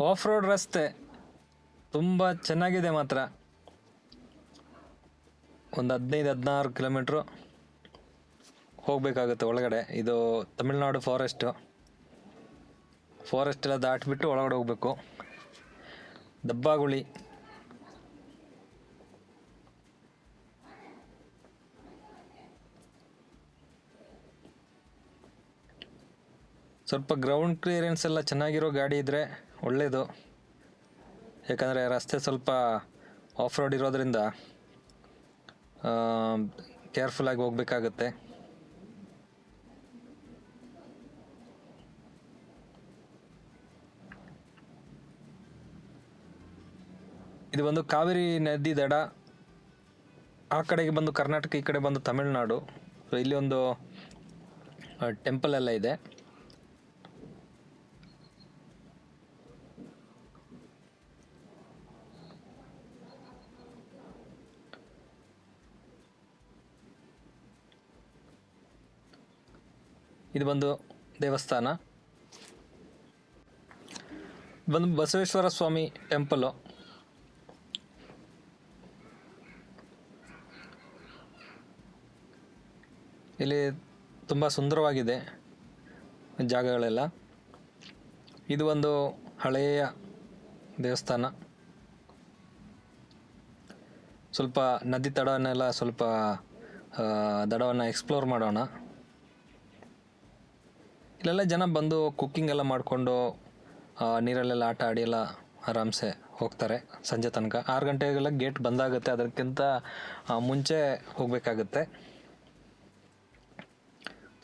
Of road ರಸ್ತೆ. ತುಂಬ ಚೆನ್ನಾಗಿದೆ ಮಾತ್ರ. ಒಂದು ಹದಿನೈದು, ಹದಿನಾರು ಕಿಲೋಮೀಟ್ರು ಹೋಗಬೇಕಾಗುತ್ತೆ ಒಳಗಡೆ. ಇದು ತಮಿಳ್ನಾಡು ಫಾರೆಸ್ಟು. ಫಾರೆಸ್ಟ್ ಎಲ್ಲ ದಾಟಿಬಿಟ್ಟು ಒಳಗಡೆ ಹೋಗಬೇಕು. ದಬ್ಬಾಗುಳಿ. ಸ್ವಲ್ಪ ಗ್ರೌಂಡ್ ಕ್ಲಿಯರೆನ್ಸ್ ಎಲ್ಲ ಚೆನ್ನಾಗಿರೋ ಗಾಡಿ ಇದ್ದರೆ ಒಳ್ಳೆಯದು ಯಾಕಂದರೆ ರಸ್ತೆ ಸ್ವಲ್ಪ ಆಫ್ ರೋಡ್ ಇರೋದರಿಂದ ಕೇರ್ಫುಲ್ಲಾಗಿ ಹೋಗ್ಬೇಕಾಗತ್ತೆ. ಇದು ಬಂದು ಕಾವೇರಿ ನದಿ ದಡ, ಆ ಕಡೆಗೆ ಬಂದು ಕರ್ನಾಟಕ, ಈ ಕಡೆ ಬಂದು ತಮಿಳುನಾಡು. ಇಲ್ಲಿ ಒಂದು ಟೆಂಪಲ್ ಎಲ್ಲ ಇದೆ. ಇದು ಬಂದು ದೇವಸ್ಥಾನ. ಬಂದು ಬಸವೇಶ್ವರ ಸ್ವಾಮಿ ಟೆಂಪಲು. ಇಲ್ಲಿ ತುಂಬ ಸುಂದರವಾಗಿದೆ ಜಾಗಗಳೆಲ್ಲ. ಇದು ಒಂದು ಹಳೆಯ ದೇವಸ್ಥಾನ. ಸ್ವಲ್ಪ ನದಿ ತಡವನ್ನೆಲ್ಲ ಸ್ವಲ್ಪ ದಡವನ್ನು ಎಕ್ಸ್ಪ್ಲೋರ್ ಮಾಡೋಣ. ಇಲ್ಲೆಲ್ಲ ಜನ ಬಂದು ಕುಕ್ಕಿಂಗ್ ಎಲ್ಲ ಮಾಡಿಕೊಂಡು ನೀರಲ್ಲೆಲ್ಲ ಆಟ ಆಡಿ ಎಲ್ಲ ಆರಾಮ್ಸೆ ಹೋಗ್ತಾರೆ ಸಂಜೆ ತನಕ. ಆರು ಗಂಟೆಗೆಲ್ಲ ಗೇಟ್ ಬಂದಾಗುತ್ತೆ. ಅದಕ್ಕಿಂತ ಮುಂಚೆ ಹೋಗಬೇಕಾಗುತ್ತೆ.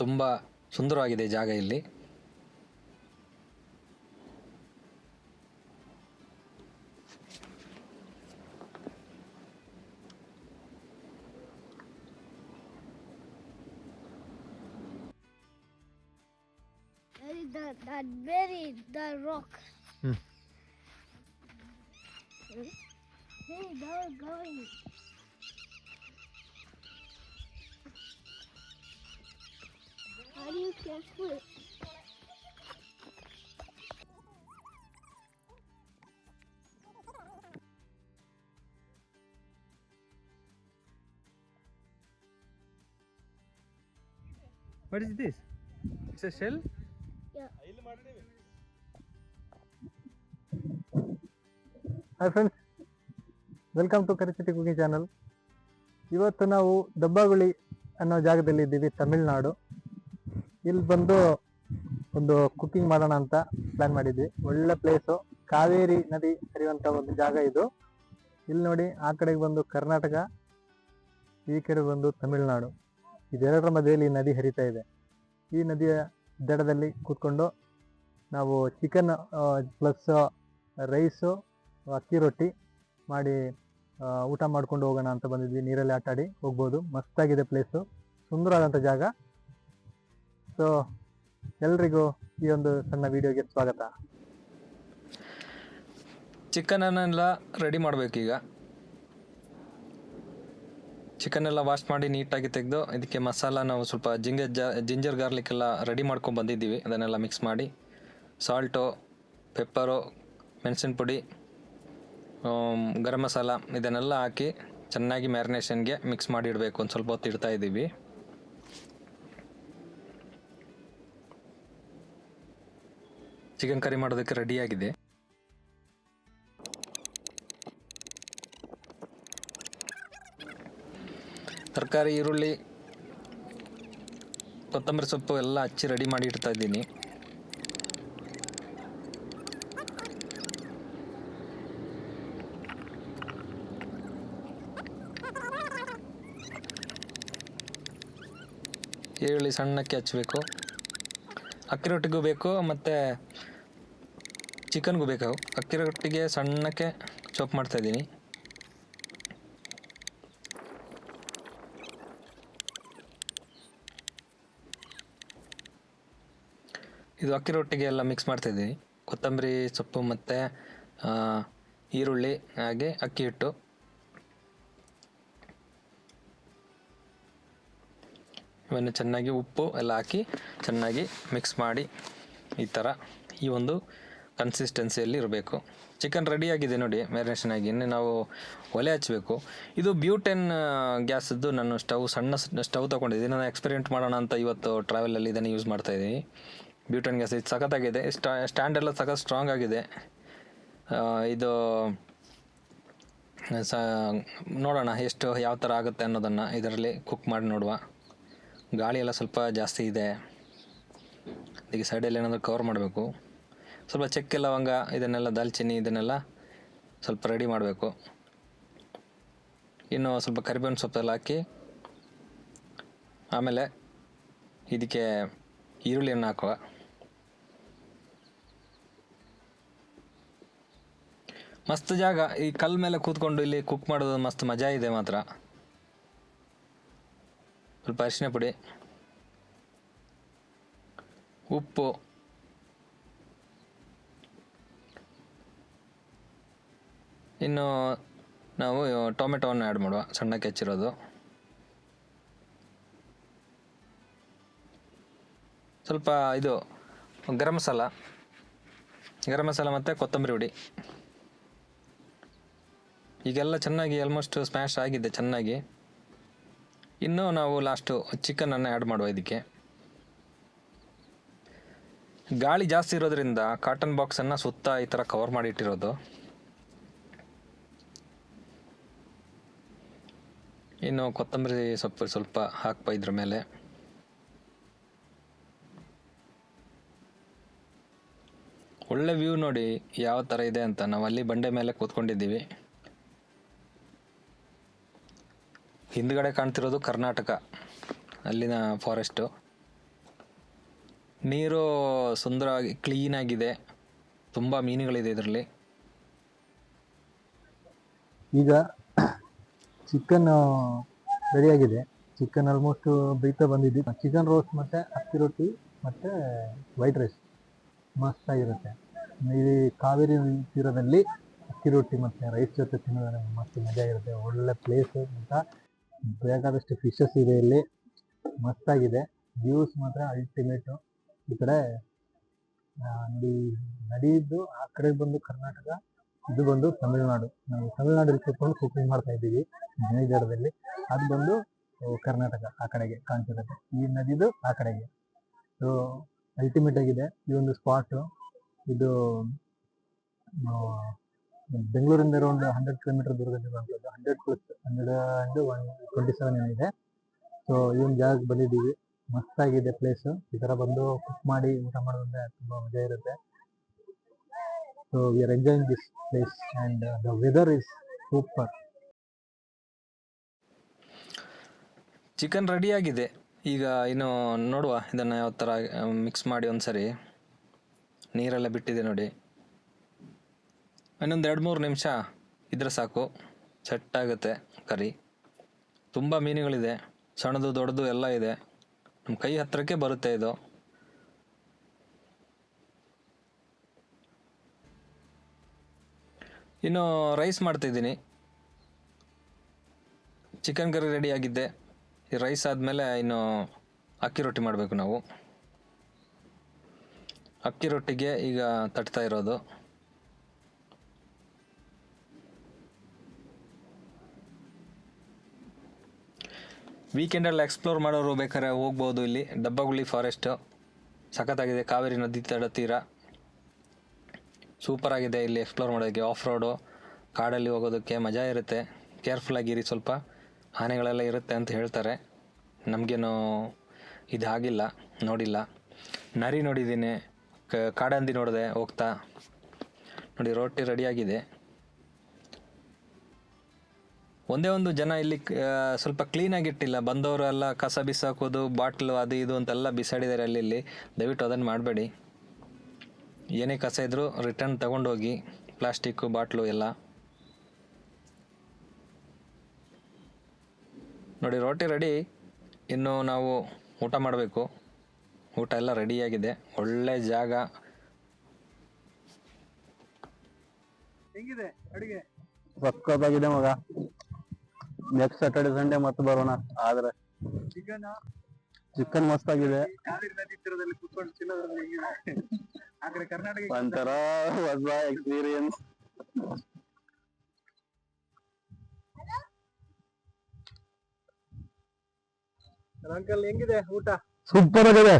ತುಂಬ ಸುಂದರವಾಗಿದೆ ಜಾಗ ಇಲ್ಲಿ. that, that buried the rock. Hmm. Hey, they're How do you careful? What is this? It's a shell? Hi friends welcome to ಕರಿಚಿಟಿ cooking channel ಇವತ್ತು ನಾವು ದಬ್ಬಾಗುಳಿ ಅನ್ನೋ ಜಾಗದಲ್ಲಿ ಇದ್ದೀವಿ, ತಮಿಳ್ನಾಡು. ಇಲ್ಲಿ ಬಂದು ಒಂದು ಕುಕಿಂಗ್ ಮಾಡೋಣ ಅಂತ ಪ್ಲಾನ್ ಮಾಡಿದ್ವಿ. ಒಳ್ಳೆ ಪ್ಲೇಸು ಕಾವೇರಿ ನದಿ ಹರಿಯುವಂಥ ಒಂದು ಜಾಗ ಇದು. ಇಲ್ಲಿ ನೋಡಿ, ಆ ಕಡೆಗೆ ಬಂದು ಕರ್ನಾಟಕ, ಈ ಕಡೆ ಬಂದು ತಮಿಳ್ನಾಡು. ಇದೆರಡರ ಮಧ್ಯೆಯಲ್ಲಿ ನದಿ ಹರಿತಾ ಇದೆ. ಈ ನದಿಯ ದಡದಲ್ಲಿ ಕೂತ್ಕೊಂಡು ನಾವು ಚಿಕನ್ ಪ್ಲಸ್ ರೈಸು ಅಕ್ಕಿ ರೊಟ್ಟಿ ಮಾಡಿ ಊಟ ಮಾಡ್ಕೊಂಡು ಹೋಗೋಣ ಅಂತ ಬಂದಿದ್ವಿ. ನೀರಲ್ಲಿ ಆಟ ಆಡಿ ಹೋಗ್ಬೋದು. ಮಸ್ತಾಗಿದೆ ಪ್ಲೇಸು ಸುಂದರವಾದಂಥ ಜಾಗ. ಸೊ ಎಲ್ರಿಗೂ ಈ ಒಂದು ಸಣ್ಣ ವಿಡಿಯೋಗೆ ಸ್ವಾಗತ. ಚಿಕನನ್ನೆಲ್ಲ ರೆಡಿ ಮಾಡಬೇಕೀಗ ಚಿಕನ್ನೆಲ್ಲ ವಾಶ್ ಮಾಡಿ ನೀಟಾಗಿ ತೆಗೆದು, ಇದಕ್ಕೆ ಮಸಾಲ ನಾವು ಸ್ವಲ್ಪ ಜಿಂಜರ್ ಜಾ ಜಿಂಜರ್ ಗಾರ್ಲಿಕ್ ಎಲ್ಲ ರೆಡಿ ಮಾಡ್ಕೊಂಡು ಬಂದಿದ್ದೀವಿ. ಅದನ್ನೆಲ್ಲ ಮಿಕ್ಸ್ ಮಾಡಿ. ಸಾಲ್ಟು, ಪೆಪ್ಪರು, ಮೆಣಸಿನ ಪುಡಿ ಗರಂ ಮಸಾಲ ಇದನ್ನೆಲ್ಲ ಹಾಕಿ ಚೆನ್ನಾಗಿ ಮ್ಯಾರಿನೇಷನ್ಗೆ ಮಿಕ್ಸ್ ಮಾಡಿ ಇಡಬೇಕು. ಒಂದು ಸ್ವಲ್ಪ ಹೊತ್ತು ಇಡ್ತಾ ಇದ್ದೀವಿ. ಚಿಕನ್ ಕರಿ ಮಾಡೋದಕ್ಕೆ ರೆಡಿಯಾಗಿದೆ ತರಕಾರಿ, ಈರುಳ್ಳಿ, ಕೊತ್ತಂಬರಿ ಸೊಪ್ಪು ಎಲ್ಲ ಹಚ್ಚಿ ರೆಡಿ ಮಾಡಿ ಇಡ್ತಾ ಇದ್ದೀನಿ. ಸಣ್ಣಕ್ಕೆ ಹಚ್ಚಬೇಕು ಅಕ್ಕಿ ರೊಟ್ಟಿಗೂ ಬೇಕು, ಮತ್ತು ಚಿಕನ್ಗೂ ಬೇಕು. ಅಕ್ಕಿ ರೊಟ್ಟಿಗೆ ಸಣ್ಣಕ್ಕೆ ಚೊಪ್ಪು ಮಾಡ್ತಾಯಿದ್ದೀನಿ ಇದು ಅಕ್ಕಿ ರೊಟ್ಟಿಗೆ ಎಲ್ಲ ಮಿಕ್ಸ್ ಮಾಡ್ತಾಯಿದ್ದೀನಿ ಕೊತ್ತಂಬರಿ ಸೊಪ್ಪು ಮತ್ತು ಈರುಳ್ಳಿ, ಹಾಗೆ ಅಕ್ಕಿ ಹಿಟ್ಟು ಇವನ್ನು ಚೆನ್ನಾಗಿ ಉಪ್ಪು ಎಲ್ಲ ಹಾಕಿ ಚೆನ್ನಾಗಿ ಮಿಕ್ಸ್ ಮಾಡಿ ಈ ಥರ ಈ ಒಂದು ಕನ್ಸಿಸ್ಟೆನ್ಸಿಯಲ್ಲಿ ಇರಬೇಕು. ಚಿಕನ್ ರೆಡಿಯಾಗಿದೆ ನೋಡಿ ಮ್ಯಾರಿನೇಷನ್ ಆಗಿ. ಇನ್ನು ನಾವು ಒಲೆ ಹಚ್ಚಬೇಕು ಇದು ಬ್ಯೂಟೆನ್ ಗ್ಯಾಸದ್ದು ನಾನು ಸ್ಟವ್, ಸಣ್ಣ ಸ್ಟವ್ ತೊಗೊಂಡಿದ್ದೀನಿ ನಾನು ಎಕ್ಸ್ಪೆರಿಮೆಂಟ್ ಮಾಡೋಣ ಅಂತ ಇವತ್ತು ಟ್ರಾವೆಲಲ್ಲಿ ಇದನ್ನು ಯೂಸ್ ಮಾಡ್ತಾ ಇದ್ದೀನಿ. ಬ್ಯೂಟೆನ್ ಗ್ಯಾಸ್ ಇದು ಸಖತ್ತಾಗಿದೆ. ಸ್ಟಾ ಸ್ಟ್ಯಾಂಡ್ ಎಲ್ಲ ಸಖತ್ ಸ್ಟ್ರಾಂಗ್ ಆಗಿದೆ. ಇದು, ಸ, ನೋಡೋಣ ಎಷ್ಟು, ಯಾವ ಥರ ಆಗುತ್ತೆ ಅನ್ನೋದನ್ನು ಇದರಲ್ಲಿ ಕುಕ್ ಮಾಡಿ ನೋಡುವ. ಗಾಳಿ ಎಲ್ಲ ಸ್ವಲ್ಪ ಜಾಸ್ತಿ ಇದೆ. ಅದಕ್ಕೆ ಸೈಡಲ್ಲಿ ಏನಾದರೂ ಕವರ್ ಮಾಡಬೇಕು. ಸ್ವಲ್ಪ ಚಕ್ಕೆ ಲವಂಗ ಇದನ್ನೆಲ್ಲ ದಾಲ್ಚಿನ್ನಿ, ಇದನ್ನೆಲ್ಲ ಸ್ವಲ್ಪ ರೆಡಿ ಮಾಡಬೇಕು. ಇನ್ನು ಸ್ವಲ್ಪ ಕರಿಬೇವಿನ ಸೊಪ್ಪೆಲ್ಲ ಹಾಕಿ, ಆಮೇಲೆ ಇದಕ್ಕೆ ಈರುಳ್ಳಿಯನ್ನು ಹಾಕುವ. ಮಸ್ತ್ ಜಾಗ, ಈ ಕಲ್ ಮೇಲೆ ಕೂತ್ಕೊಂಡು ಇಲ್ಲಿ ಕುಕ್ ಮಾಡೋದು ಮಸ್ತ್ ಮಜಾ ಇದೆ ಮಾತ್ರ. ಸ್ವಲ್ಪ ಅರಿಶಿನ ಪುಡಿ, ಉಪ್ಪು, ಇನ್ನು ನಾವು ಟೊಮೆಟೊವನ್ನು ಆ್ಯಡ್ ಮಾಡುವ ಸಣ್ಣಕ್ಕೆ ಹೆಚ್ಚಿರೋದು. ಸ್ವಲ್ಪ ಇದು ಗರಂ ಮಸಾಲ ಗರಂ ಮಸಾಲ ಮತ್ತು ಕೊತ್ತಂಬರಿ ಹುಡಿ ಈಗೆಲ್ಲ ಚೆನ್ನಾಗಿ ಆಲ್ಮೋಸ್ಟ್ ಸ್ಮ್ಯಾಶ್ ಆಗಿದೆ ಚೆನ್ನಾಗಿ. ಇನ್ನು ನಾವು ಲಾಸ್ಟು ಚಿಕನನ್ನು ಆ್ಯಡ್ ಮಾಡುವ ಇದಕ್ಕೆ. ಗಾಳಿ ಜಾಸ್ತಿ ಇರೋದ್ರಿಂದ ಕಾಟನ್ ಬಾಕ್ಸನ್ನು ಸುತ್ತ ಈ ಥರ ಕವರ್ ಮಾಡಿ ಇಟ್ಟಿರೋದು. ಇನ್ನು ಕೊತ್ತಂಬರಿ ಸೊಪ್ಪು ಸ್ವಲ್ಪ ಹಾಕ್ಪ ಇದ್ರ ಮೇಲೆ. ಒಳ್ಳೆ ವ್ಯೂ ನೋಡಿ ಯಾವ ಥರ ಇದೆ ಅಂತ ನಾವು ಅಲ್ಲಿ ಬಂಡೆ ಮೇಲೆ ಕೂತ್ಕೊಂಡಿದ್ದೀವಿ. ಹಿಂದ್ಗಡೆ ಕಾಣ್ತಿರೋದು ಕರ್ನಾಟಕ, ಅಲ್ಲಿನ ಫಾರೆಸ್ಟು ನೀರು ಸುಂದರವಾಗಿ ಕ್ಲೀನಾಗಿದೆ ತುಂಬ ಮೀನುಗಳಿದೆ ಇದರಲ್ಲಿ. ಈಗ ಚಿಕನ್ ರೆಡಿಯಾಗಿದೆ ಚಿಕನ್ ಆಲ್ಮೋಸ್ಟ್ ಬೇಯ್ತಾ ಬಂದಿದ್ದು ಚಿಕನ್ ರೋಸ್ಟ್ ಮತ್ತೆ ಅಕ್ಕಿ ರೊಟ್ಟಿ ಮತ್ತೆ ವೈಟ್ ರೈಸ್ ಮಸ್ತಾಗಿರುತ್ತೆ ಈ ಕಾವೇರಿ ತೀರದಲ್ಲಿ ಅಕ್ಕಿ ರೊಟ್ಟಿ ಮತ್ತೆ ರೈಸ್ ಜೊತೆ ತಿನ್ನೋದ್ರೆ ಮಸ್ತ್ ಮಜಾ ಇರುತ್ತೆ ಒಳ್ಳೆ ಪ್ಲೇಸ್ ಅಂತ ಬೇಕಾದಷ್ಟು ಫಿಶಸ್ ಇದೆ ಇಲ್ಲಿ. ಮಸ್ತಾಗಿದೆ. ವ್ಯೂಸ್ ಮಾತ್ರ ಅಲ್ಟಿಮೇಟು ಈ ಕಡೆ ನೋಡಿ, ನದಿಯಿದ್ದು ಆ ಕಡೆ ಬಂದು ಕರ್ನಾಟಕ, ಇದು ಬಂದು ತಮಿಳ್ನಾಡು. ನಾವು ತಮಿಳ್ನಾಡಲ್ಲಿ ಕೂತ್ಕೊಂಡು ಕುಕಿಂಗ್ ಮಾಡ್ತಾ ಇದ್ದೀವಿ ಮೇಜಾರದಲ್ಲಿ ಅದು ಬಂದು ಕರ್ನಾಟಕ, ಆ ಕಡೆಗೆ ಕಾಣ್ತಿರುತ್ತೆ ಈ ನದಿದು ಆ ಕಡೆಗೆ. ಸೊ ಅಲ್ಟಿಮೇಟ್ ಆಗಿದೆ. ಈ ಒಂದು ಸ್ಪಾಟು ಇದು ಬೆಂಗಳೂರಿಂದ ಬೆಂಗಳೂರಿಂದ ಒಂದು hundred kilometre ದೂರದಲ್ಲಿರುವಂಥದ್ದು hundred plus hundred and one twenty seven ಏನಿದೆ ಸೊ ಈ ಜಾಗಕ್ಕೆ ಬಂದಿದ್ದೀವಿ. ಮಸ್ತಾಗಿದೆ ಪ್ಲೇಸ್ ಈ ಥರ ಬಂದು ಕುಕ್ ಮಾಡಿ ಊಟ ಮಾಡೋದಂದ್ರೆ ತುಂಬ ಮಜಾ ಇರುತ್ತೆ. So we are enjoying this place and the weather is super chicken ರೆಡಿಯಾಗಿದೆ ಈಗ ಇನ್ನು ನೋಡುವ ಇದನ್ನು ಯಾವ ಥರ ಮಿಕ್ಸ್ ಮಾಡಿ ಒಂದ್ಸರಿ. ನೀರೆಲ್ಲ ಬಿಟ್ಟಿದೆ ನೋಡಿ. ಇನ್ನೊಂದು ಎರಡು ಮೂರು ನಿಮಿಷ ಇದ್ರೆ ಸಾಕು. ಸೆಟ್ ಆಗುತ್ತೆ ಕರಿ. ತುಂಬ ಮೀನುಗಳಿದೆ, ಸಣ್ಣದು ದೊಡ್ಡದು ಎಲ್ಲ ಇದೆ. ನಮ್ಮ ಕೈ ಹತ್ತಿರಕ್ಕೆ ಬರುತ್ತೆ ಇದು. ಇನ್ನು ರೈಸ್ ಮಾಡ್ತಿದ್ದೀನಿ. ಚಿಕನ್ ಕರಿ ರೆಡಿ ಆಗಿದ್ದೆ. ಈ ರೈಸ್ ಆದಮೇಲೆ ಇನ್ನು ಅಕ್ಕಿ ರೊಟ್ಟಿ ಮಾಡಬೇಕು ನಾವು. ಅಕ್ಕಿ ರೊಟ್ಟಿಗೆ ಈಗ ತಟ್ತಾ ಇರೋದು. ವೀಕೆಂಡಲ್ಲಿ ಎಕ್ಸ್ಪ್ಲೋರ್ ಮಾಡೋರು ಬೇಕಾದ್ರೆ ಹೋಗ್ಬೋದು ಇಲ್ಲಿ. ಡಬ್ಬಗುಳಿ ಫಾರೆಸ್ಟು ಸಖತ್ತಾಗಿದೆ. ಕಾವೇರಿ ನದಿ ತಡ ತೀರ. ಸೂಪರ್ ಆಗಿದೆ ಇಲ್ಲಿ ಎಕ್ಸ್ಪ್ಲೋರ್ ಮಾಡೋದಕ್ಕೆ. ಆಫ್ ರೋಡು ಕಾಡಲ್ಲಿ ಹೋಗೋದಕ್ಕೆ ಮಜಾ ಇರುತ್ತೆ. ಕೇರ್ಫುಲ್ಲಾಗಿರಿ ಸ್ವಲ್ಪ. ಆನೆಗಳೆಲ್ಲ ಇರುತ್ತೆ ಅಂತ ಹೇಳ್ತಾರೆ. ನಮಗೇನು ಇದಾಗಿಲ್ಲ ನೋಡಿಲ್ಲ. ನರಿ ನೋಡಿದ್ದೀನಿ. ಕಾಡಂದಿ ನೋಡಿದೆ ಹೋಗ್ತಾ. ನೋಡಿ ರೊಟ್ಟಿ ರೆಡಿಯಾಗಿದೆ ಒಂದೇ ಒಂದು ಜನ ಇಲ್ಲಿ ಸ್ವಲ್ಪ ಕ್ಲೀನ್ ಆಗಿಟ್ಟಿಲ್ಲ. ಬಂದವರು ಎಲ್ಲ ಕಸ ಬಿಸಾಕೋದು ಬಾಟ್ಲು ಅದು ಇದು ಅಂತೆಲ್ಲ ಬಿಸಾಡಿದ್ದಾರೆ ಅಲ್ಲಿ ಇಲ್ಲಿ. ದಯವಿಟ್ಟು ಅದನ್ನು ಮಾಡಬೇಡಿ. ಏನೇ ಕಸ ಇದ್ದರೂ ರಿಟರ್ನ್ ತಗೊಂಡೋಗಿ ಪ್ಲಾಸ್ಟಿಕ್ಕು ಬಾಟ್ಲು ಎಲ್ಲ. ನೋಡಿ ರೋಟಿ ರೆಡಿ ಇನ್ನು ನಾವು ಊಟ ಮಾಡಬೇಕು. ಊಟ ಎಲ್ಲ ರೆಡಿಯಾಗಿದೆ ಒಳ್ಳೆ ಜಾಗ. ಹೆಂಗಿದೆ ಅಡುಗೆ? ಪಕ್ಕದಾಗಿದೆ ಮಗ. ನೆಕ್ಸ್ಟ್ ಸಾಟರ್ಡೆ ಸಂಡೇ ಮತ್ತೆ ಬರೋಣ. ಆದ್ರೆ ಚಿಕನ್? ಚಿಕನ್ ಮಸ್ತ್ ಆಗಿದೆ ಆ ಕಡೆ ಕರ್ನಾಟಕ ಒಂಥರ ಹೊಸ ಎಕ್ಸ್ಪೀರಿಯನ್ಸ್ ಅಂಕಲ್ ಹೆಂಗಿದೆ ಊಟ? ಸೂಪರ್ ಆಗಿದೆ.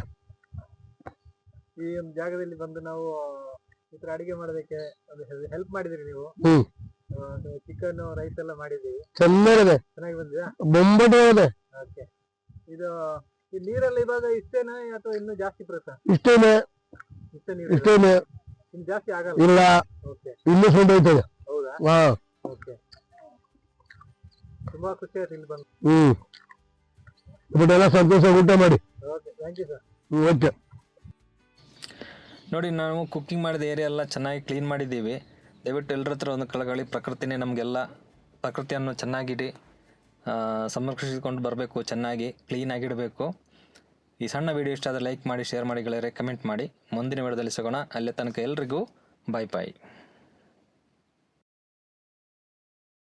ಈ ಒಂದು ಜಾಗದಲ್ಲಿ ಬಂದು ನಾವು ಈ ತರ ಅಡಿಗೆ ಮಾಡೋದಕ್ಕೆ ಹೆಲ್ಪ್ ಮಾಡಿದ್ರಿ ನೀವು. ಹ್ಮ್ ಚಿಕನ್ ರೈಸ್ ಎಲ್ಲ ಮಾಡಿದೀವಿ ಚೆನ್ನಾಗಿದೆ. ಚೆನ್ನಾಗಿ ಬಂದಿದಾ? ಇದೆ. ಓಕೆ. ಇದು ಈ ನೀರಲ್ಲಿ ಇವಾಗ ಇಷ್ಟೇನಾ ಅಥವಾ ಇನ್ನೂ ಜಾಸ್ತಿ ಬರುತ್ತಾ? ಇಷ್ಟೇನೆ. ಇಷ್ಟೇ ನೀರು ಇಷ್ಟೇನೆ. ಇನ್ನು ಜಾಸ್ತಿ ಆಗಲ್ಲ? ಇಲ್ಲ. ಓಕೆ. ಇನ್ನೂ ಸುಂಡ್ ಹೋಯ್ತದೆ ಹೌದಾ? ಹಾ. ಓಕೆ. ತುಂಬಾ ಖುಷಿ ಆಯ್ತು ಇಲ್ಲಿ ಬಂದು. ಹ್ಮ್. ಬಿಟ್ಟೆಲ್ಲ ಸಂತೋಷ ಊಟ ಮಾಡಿ. Okay. Thank you sir okay. ನೋಡಿ ನಾವು ಕುಕ್ಕಿಂಗ್ ಮಾಡಿದ ಏರಿಯಾ ಎಲ್ಲ ಚೆನ್ನಾಗಿ ಕ್ಲೀನ್ ಮಾಡಿದ್ದೀವಿ. ದಯವಿಟ್ಟು ಎಲ್ಲರ ಹತ್ರ ಒಂದು ಕಳಗಳಿ ಪ್ರಕೃತಿನೇ ನಮಗೆಲ್ಲ, ಪ್ರಕೃತಿಯನ್ನು ಚೆನ್ನಾಗಿಡಿ ಸಂರಕ್ಷಿಸಿಕೊಂಡು ಬರಬೇಕು, ಚೆನ್ನಾಗಿ ಕ್ಲೀನಾಗಿಡಬೇಕು ಈ ಸಣ್ಣ ವಿಡಿಯೋ ಇಷ್ಟ ಆದರೆ ಲೈಕ್ ಮಾಡಿ ಶೇರ್ ಮಾಡಿ ಗೆಳೆಯರೆ ಕಮೆಂಟ್ ಮಾಡಿ. ಮುಂದಿನ ವಿಡಿಯೋದಲ್ಲಿ ಸಿಗೋಣ. ಅಲ್ಲೇ ತನಕ ಎಲ್ರಿಗೂ ಬಾಯ್ ಬಾಯ್